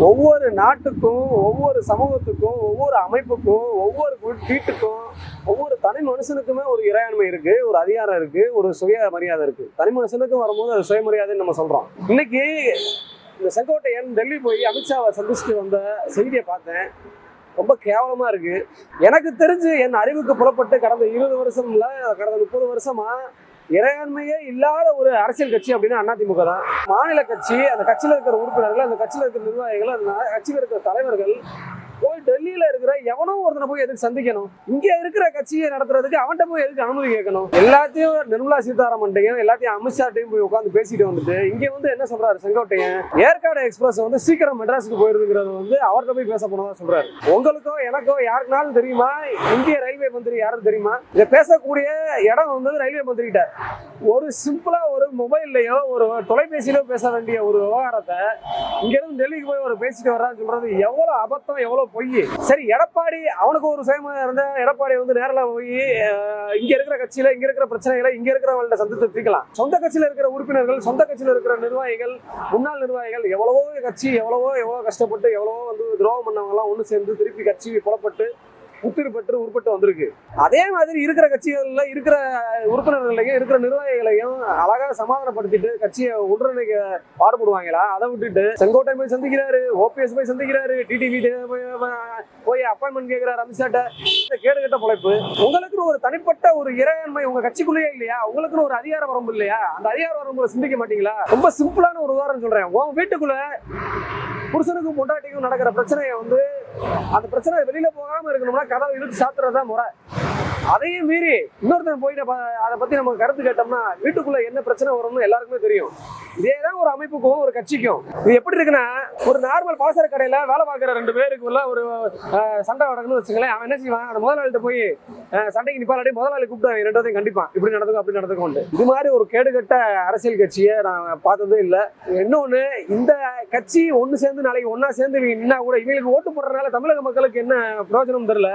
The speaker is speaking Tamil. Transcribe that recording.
ஒவ்வொரு நாட்டுக்கும் ஒவ்வொரு சமூகத்துக்கும் ஒவ்வொரு அமைப்புக்கும் ஒவ்வொரு வீட்டுக்கும் ஒவ்வொரு தனி மனுஷனுக்குமே ஒரு இறையாண்மை இருக்கு ஒரு அதிகாரம் இருக்கு ஒரு சுய மரியாதை இருக்கு. தனி மனுஷனுக்கும் வரும்போது அது சுயமரியாதைன்னு நம்ம சொல்றோம். இன்னைக்கு இந்த செங்கோட்டையன் டெல்லி போய் அமித்ஷாவை சந்திச்சுட்டு வந்த செய்தியை பார்த்தேன். ரொம்ப கேவலமா இருக்கு. எனக்கு தெரிஞ்சு என் அறிவுக்கு புறப்பட்டு கடந்த இருபது வருஷம்ல கடந்த முப்பது வருஷமா இறையாண்மையே இல்லாத ஒரு அரசியல் கட்சி அப்படின்னா அதிமுக தான். மாநில கட்சி அந்த கட்சியில் இருக்கிற உறுப்பினர்கள் அந்த கட்சியில் இருக்கிற நிர்வாகிகள் அந்த கட்சியில் இருக்கிற தலைவர்கள் போய் டெல்லியில இருக்கிற எவனோ ஒருத்தனை போய் எதுக்கு சந்திக்கணும்? இங்க இருக்கிற கட்சியை நடத்துறதுக்கு அவன்கிட்ட போய் எதுக்கு அனுமதி கேட்கணும்? எல்லாத்தையும் நிர்மலா சீதாராமன்ட்டையும் எல்லாத்தையும் அமித்ஷாட்டையும் போய் உட்காந்து பேசிட்டு வந்துட்டு இங்க வந்து என்ன சொல்றாரு செங்கோட்டையன்? ஏற்காடு எக்ஸ்பிரஸ் வந்து சீக்கிரம் மெட்ராஸுக்கு போயிருதுங்கிறது வந்து அவர்கிட்ட போய் பேச போனதா சொல்றாரு. உங்களுக்கோ எனக்கோ யாருக்குனாலும் தெரியுமா? இந்திய ரயில்வே மந்திரி யாரும் தெரியுமா? இதை பேசக்கூடிய இடம் வந்து ரயில்வே மந்திரிகிட்ட. ஒரு சிம்பிளா ஒரு மொபைல்லையோ ஒரு தொலைபேசியிலோ பேச வேண்டிய ஒரு விவகாரத்தை இங்கேருந்து டெல்லிக்கு போய் ஒரு பேசிட்டு வர்றான்னு சொல்றது எவ்வளவு அபத்தம் எவ்வளவு பொய்? சரி எடப்பாடி அவனுக்கு ஒரு சுயமா இருந்த எடப்பாடி வந்து நேரில் போய் இங்கே இங்க இருக்கிற கட்சியில இங்க இருக்கிற பிரச்சனைகளை இங்க இருக்கிறவங்கள்ட்ட சந்தித்து தீர்க்கலாம். சொந்த கட்சியில இருக்கிற உறுப்பினர்கள் சொந்த கட்சியில இருக்கிற நிர்வாகிகள் முன்னாள் நிர்வாகிகள் எவ்வளவோ கட்சி எவ்வளவோ எவ்வளவோ கஷ்டப்பட்டு எவ்வளவோ வந்து துரோகம் பண்ணவங்க எல்லாம் சேர்ந்து திருப்பி கட்சி புலப்பட்டு உத்திரு பெற்று உருப்பட்டு வந்திருக்கு. அதே மாதிரி இருக்கிற கட்சிகள்ல இருக்கிற உறுப்பினர்களையும் இருக்கிற நிர்வாகிகளையும் அழகா சமாதானப்படுத்திட்டு கட்சியை ஒன்றிணைக்க பாடுபடுவாங்களா? அதை விட்டுட்டு செங்கோட்டை போய் சந்திக்கிறாரு ஓபிஎஸ் போய் சந்திக்கிறாரு டிடிவி போய் அப்பாயின்மெண்ட் கேட்கிறாரு அமித்ஷாட்ட இந்த கேடு கட்ட பொழைப்பு உங்களுக்குன்னு ஒரு தனிப்பட்ட ஒரு இறையாண்மை உங்க கட்சிக்குள்ளேயே இல்லையா? உங்களுக்குன்னு ஒரு அதிகார வரம்பு இல்லையா? அந்த அதிகார வரம்புல சிந்திக்க மாட்டீங்களா? ரொம்ப சிம்பிளான ஒரு உதாரணம் சொல்றேன். உன் வீட்டுக்குள்ள புருஷனுக்கும் பொண்டாட்டிக்கும் நடக்கிற பிரச்சனையை வந்து அந்த பிரச்சனை வெளியில போகாம இருக்கணும்னா கதவை இழுத்து சாத்துறதுதான் முறை. அதையும் மீறி இன்னொருத்தன் போயிட்டு அதை பத்தி நம்ம கருத்து கேட்டோம்னா வீட்டுக்குள்ள என்ன பிரச்சனை வரும்னு எல்லாருக்குமே தெரியும். இதேதான் ஒரு அமைப்புக்கும் ஒரு கட்சிக்கும். இது எப்படி இருக்குன்னா ஒரு நார்மல் பாசர கடையில் வேலை பார்க்குற ரெண்டு பேருக்குள்ள ஒரு சண்டை நடக்குன்னு வச்சுங்களேன் அவன் என்ன செய்வான்? அந்த முதலாளிகிட்ட போய் சண்டைக்கு நிப்பாடி முதலாளி கூப்பிட்டு அவன் ரெண்டாவதையும் கண்டிப்பான். இப்படி நடந்துக்கும் அப்படி நடந்துக்கும் இது மாதிரி ஒரு கேடுகட்ட அரசியல் கட்சியை நான் பார்த்ததே இல்லை. இன்னொன்று இந்த கட்சி ஒன்று சேர்ந்து நாளைக்கு ஒன்றா சேர்ந்து இன்னா கூட இவங்களுக்கு ஓட்டு போடுறதுனால தமிழக மக்களுக்கு என்ன பிரயோஜனம் தெரில